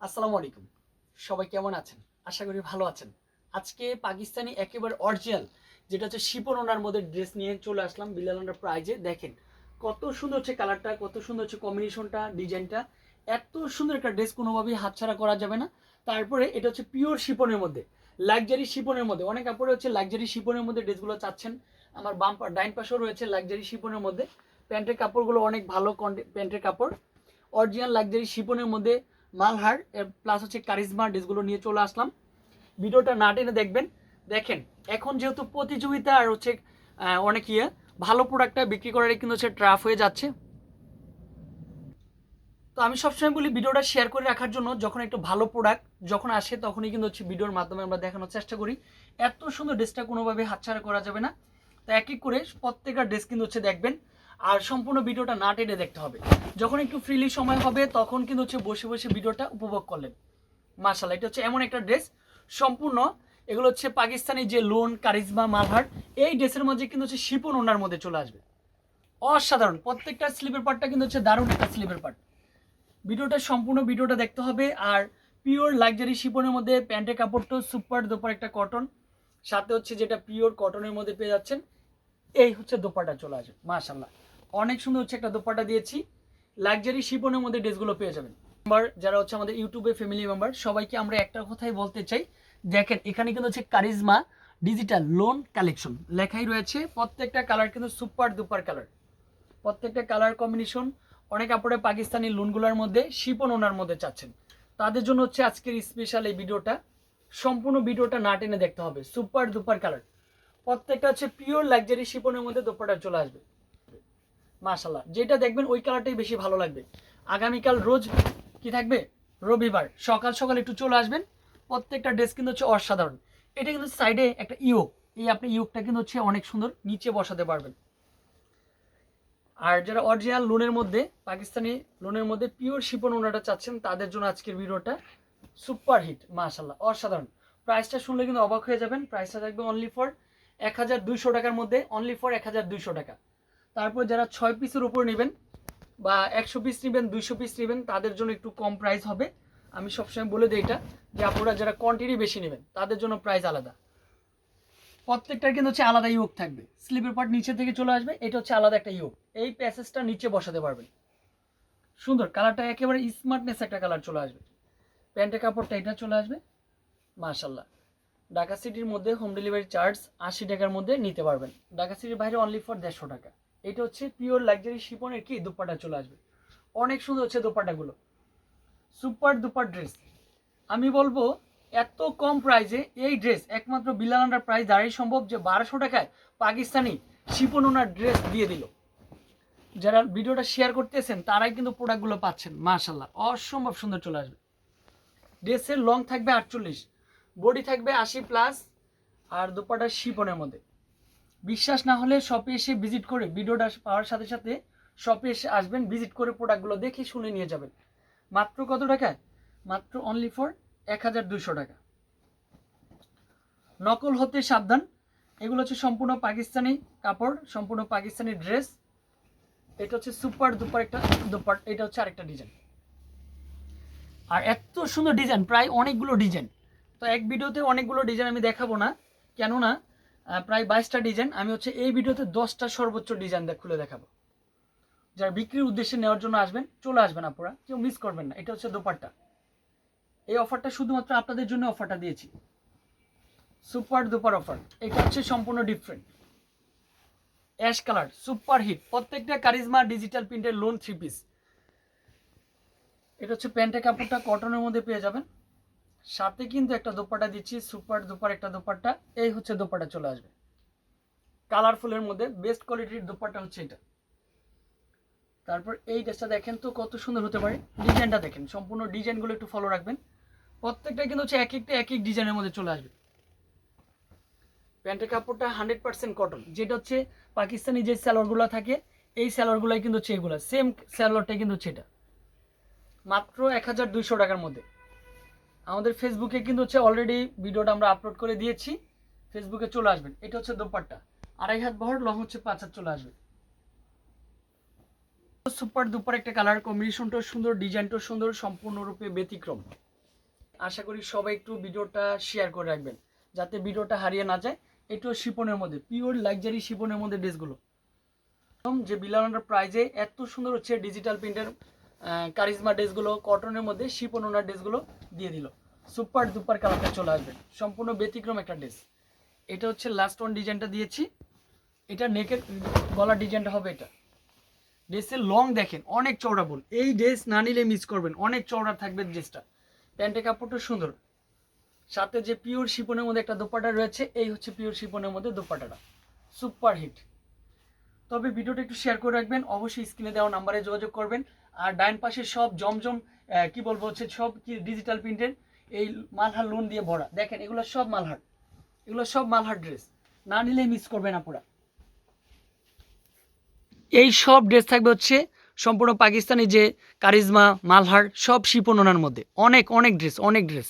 আসসালামু আলাইকুম। সবাই কেমন আছেন? আশা করি ভালো আছেন। আজকে পাকিস্তানি একেবারে অরিজিনাল যেটা হচ্ছে শিপন ওনার মধ্যে ড্রেস নিয়ে চলে আসলাম বিলাল ওনার প্রাইজে দেখেন, কত সুন্দর হচ্ছে কালারটা কত সুন্দর হচ্ছে কম্বিনেশনটা ডিজাইনটা এত সুন্দর একটা ড্রেস কোনোভাবেই হাতছাড়া করা যাবে না। তারপরে এটা হচ্ছে পিওর শিপনের মধ্যে লাক্সারি শিপনের মধ্যে। অনেক কাপড়ে হচ্ছে লাক্সারি শিপনের মধ্যে ড্রেসগুলো চাচ্ছেন। আমার বাম ডাইন পাশেও রয়েছে লাক্সারি শিপনের মধ্যে। প্যান্টের কাপড়গুলো অনেক ভালো প্যান্টের কাপড়। অরিজিনাল লাক্সারি শিপনের মধ্যে মালহার প্লাস হচ্ছে কারিজমা ড্রেসগুলো নিয়ে চলে আসলাম। ভিডিওটা না টেনে দেখবেন। দেখেন, এখন যেহেতু প্রতিযোগিতা আর হচ্ছে অনেক ইয়ে ভালো প্রোডাক্টটা বিক্রি করার কিন্তু হচ্ছে ট্রাফ হয়ে যাচ্ছে। তো আমি সবসময় বলি ভিডিওটা শেয়ার করে রাখার জন্য, যখন একটু ভালো প্রোডাক্ট যখন আসে, তখনই কিন্তু হচ্ছে ভিডিওর মাধ্যমে আমরা দেখানোর চেষ্টা করি। এত সুন্দর ড্রেসটা কোনোভাবে হাতছাড়া করা যাবে না। তো এক এক করে প্রত্যেকটা ড্রেস কিন্তু হচ্ছে দেখবেন। আর সম্পূর্ণ ভিডিওটা না টেনে দেখতে হবে। যখন একটু ফ্রিলি সময় হবে, তখন কিন্তু হচ্ছে বসে বসে ভিডিওটা উপভোগ করলেন। মার্শাল এটা হচ্ছে এমন একটা ড্রেস। সম্পূর্ণ এগুলো হচ্ছে পাকিস্তানি যে লোন, কারিজমা, মালহার, এই ড্রেসের মধ্যে কিন্তু হচ্ছে শিপন ওনার মধ্যে চলে আসবে। অসাধারণ, প্রত্যেকটা স্লিপের পার্টটা কিন্তু হচ্ছে দারুণ একটা স্লিপের পার্ট। ভিডিওটা সম্পূর্ণ ভিডিওটা দেখতে হবে, আর পিওর লাক্সারি শিপনের মধ্যে প্যান্টের কাপড়টা সুপার দোপার একটা কটন সাথে হচ্ছে যেটা পিওর কটনের মধ্যে পেয়ে যাচ্ছেন, এই হচ্ছে দোপাটা চলে আসবে মাশাল্লাহ অনেক সুন্দর হচ্ছে একটা দোপাটা দিয়েছি। লাক্সারি শিপনের মধ্যে ড্রেসগুলো পেয়ে যাবেন। মেম্বার যারা হচ্ছে আমাদের ইউটিউবে ফ্যামিলি মেম্বার সবাইকে আমরা একটা কথাই বলতে চাই। দেখেন, এখানে কিন্তু হচ্ছে কারিজমা ডিজিটাল লোন কালেকশন লেখাই রয়েছে। প্রত্যেকটা কালার কিন্তু সুপার দুপার কালার প্রত্যেকটা কালার কম্বিনেশন অনেক কাপড়ে পাকিস্তানি লোনগুলোর মধ্যে, শিপন ওনার মধ্যে চাচ্ছেন। তাদের জন্য হচ্ছে আজকের স্পেশাল এই ভিডিওটা সম্পূর্ণ ভিডিওটা না টেনে দেখতে হবে। সুপার দুপার কালার প্রত্যেকটা হচ্ছে পিওর লাক্সারি শিপনের মধ্যে দোপাটা চলে আসবে। মাশাল্লাহ যেটা দেখবেন ওই কালারটাই বেশি ভালো লাগবে। আগামীকাল রোজ কি থাকবে? রবিবার, সকাল সকাল একটু চলে আসবেন, প্রত্যেকটা ড্রেস কিন্তু হচ্ছে অসাধারণ। এটা কিন্তু সাইডে একটা ইয়োক এই আপনি ইয়োকটা কিন্তু হচ্ছে অনেক সুন্দর, নিচে বসাতে পারবেন। আর যারা অরিজিনাল লোনের মধ্যে, পাকিস্তানি লোনের মধ্যে পিওর শিপন ওনারা চাচ্ছেন, তাদের জন্য আজকের ভিডিওটা সুপার হিট মাশাল্লাহ অসাধারণ। প্রাইসটা শুনলে কিন্তু অবাক হয়ে যাবেন প্রাইসটা থাকবে অনলি ফর এক হাজার দুইশো টাকার মধ্যে অনলি ফর এক হাজার দুইশো টাকা। তারপর যারা ছয় পিসের উপর নেবেন বা একশো পিস নেবেন, দুইশো পিস নেবেন, তাদের জন্য একটু কম প্রাইস হবে। আমি সবসময় বলে দিই এটা, যে আপনারা যারা কোয়ান্টিটি বেশি নেবেন, তাদের জন্য প্রাইস আলাদা। প্রত্যেকটার কিন্তু হচ্ছে আলাদা ইয়োগ থাকবে। স্লিপের পার্ট নিচে থেকে চলে আসবে, এটা হচ্ছে আলাদা একটা ইয়োগ এই প্যাসেজটা নিচে বসাতে পারবেন। সুন্দর কালারটা একেবারে স্মার্টনেস একটা কালার চলে আসবে। প্যান্টের কাপড়টা এটা চলে আসবে। মাশাল্লাহ ঢাকা সিটির মধ্যে হোম ডেলিভারি চার্জ আশি টাকার মধ্যে নিতে পারবেন। ঢাকা সিটির বাইরে অনলি ফর দেড়শো টাকা। এটা হচ্ছে পিওর লাক্সারি শিপনের কি? দোপাটা চলে আসবে। অনেক সুন্দর হচ্ছে দোপাটাগুলো। সুপার দুপার ড্রেস আমি বলব, এত কম প্রাইসে এই ড্রেস একমাত্র বিলাল আন্ডার প্রাইস দাঁড়াই সম্ভব যে বারোশো টাকায় পাকিস্তানি শিপন ওনার ড্রেস দিয়ে দিল। যারা ভিডিওটা শেয়ার করতেছেন, তারাই কিন্তু প্রোডাক্টগুলো পাচ্ছেন মার্শাল্লাহ অসম্ভব সুন্দর চলে আসবে। ড্রেসের লং থাকবে আটচল্লিশ বডি থাকবে আশি প্লাস আর দুপাটা শিপনের মধ্যে। বিশ্বাস না হলে শপে এসে ভিজিট করে ভিডিওটা পাওয়ার সাথে সাথে শপে এসে আসবেন ভিজিট করে প্রোডাক্টগুলো দেখে শুনে নিয়ে যাবেন। মাত্র কত টাকায়? মাত্র অনলি ফর এক হাজার দুশো টাকা। নকল হতে সাবধান। এগুলো হচ্ছে সম্পূর্ণ পাকিস্তানি কাপড়, সম্পূর্ণ পাকিস্তানি ড্রেস এটা হচ্ছে সুপার দুপার একটা দুপার এটা হচ্ছে আরেকটা ডিজাইন আর এত সুন্দর ডিজাইন প্রায় অনেকগুলো ডিজাইন তো এক ভিডিওতে অনেকগুলো ডিজাইন আমি দেখাবো না, কেননা প্রায় বাইশটা ডিজাইন আমি হচ্ছে এই ভিডিওতে দশটা সর্বোচ্চ ডিজাইন খুলে দেখাবো। যারা বিক্রির উদ্দেশ্যে নেওয়ার জন্য আসবেন, চলে আসবেন আপনারা কেউ মিস করবেন না। এটা হচ্ছে দোপাট্টা। এই অফারটা শুধুমাত্র আপনাদের জন্য অফারটা দিয়েছি। সুপার দুপার অফার এটা হচ্ছে সম্পূর্ণ different ash colour super hit প্রত্যেকটা কারিজমা ডিজিটাল প্রিন্টের লোন থ্রি পিস এটা হচ্ছে প্যান্টের কাপড়টা কটনের মধ্যে পেয়ে যাবেন। সাথে কিন্তু একটা দোপাটা দিচ্ছি, সুপার দুপার একটা দোপাট্টা, এই হচ্ছে দোপাটা চলে আসবে। কালারফুলের মধ্যে বেস্ট কোয়ালিটির দোপাট্টা হচ্ছে এটা। তারপর এই ড্রেসটা দেখেন তো কত সুন্দর হতে পারে। ডিজাইনটা দেখেন, সম্পূর্ণ ডিজাইনগুলো একটু ফলো রাখবেন। প্রত্যেকটা কিন্তু হচ্ছে এক একটা, এক এক ডিজাইনের মধ্যে চলে আসবে। প্যান্টের কাপড়টা হান্ড্রেড পার্সেন্ট কটন যেটা হচ্ছে পাকিস্তানি যে স্যালোয়ারগুলো থাকে, এই স্যালোয়ারগুলোই কিন্তু হচ্ছে এগুলো। সেম স্যালোয়ারটাই কিন্তু হচ্ছে এটা। মাত্র এক হাজার দুইশো টাকার মধ্যে। আমাদের ফেসবুকে কিন্তু হচ্ছে অলরেডি ভিডিওটা আমরা আপলোড করে দিয়েছি। ফেসবুকে চলে আসবেন। এটা হচ্ছে দোপাট্টা। আড়াই হাত বহর লং হচ্ছে পাঁচ হাত চলে আসবে। সুপার দুপার একটা কালার কম্বিনেশনটাও সুন্দর ডিজাইনটাও সুন্দর, সম্পূর্ণরূপে ব্যতিক্রম। আশা করি সবাই একটু ভিডিওটা শেয়ার করে রাখবেন, যাতে ভিডিওটা হারিয়ে না যায়। একটু শিপনের মধ্যে পিওর লাক্সারি শিপনের মধ্যে ড্রেসগুলো যে বিলানোর প্রাইজে এত সুন্দর হচ্ছে ডিজিটাল প্রিন্টের কারিজমা ড্রেসগুলো কটনের মধ্যে শিপন ওনার ড্রেসগুলো দিয়ে দিল। সুপার দুপার কালারটা চলে আসবে। সম্পূর্ণ ব্যতিক্রম একটা ড্রেস এটা হচ্ছে লাস্ট ওয়ান ডিজাইনটা দিয়েছি। এটা নেকের গলার ডিজাইনটা হবে এটা। ড্রেসের লং দেখেন, অনেক চওড়া বল। এই ড্রেস না নিলে মিস করবেন। অনেক চওড়া থাকবে ড্রেসটা প্যান্টের কাপড়টা সুন্দর। সাথে যে পিওর শিপনের মধ্যে একটা দোপাটা রয়েছে, এই হচ্ছে পিওর শিপনের মধ্যে দোপাটাটা। সুপার হিট তবে ভিডিওটা একটু শেয়ার করে রাখবেন। অবশ্যই স্ক্রিনে দেওয়া নাম্বারে যোগাযোগ করবেন। আর ডাইন পাশে সব জমজম কি বলব হচ্ছে, সব কি ডিজিটাল প্রিন্টের এই মালহার লোন দিয়ে ভরা। দেখেন, এগুলো সব মালহার। এগুলো সব মালহার ড্রেস না নিলে মিস করবেন আপুরা। এই সব ড্রেস থাকবে হচ্ছে সম্পূর্ণ পাকিস্তানি যে কারিজমা, মালহার, সব শিপন ওনার মধ্যে। অনেক অনেক ড্রেস অনেক ড্রেস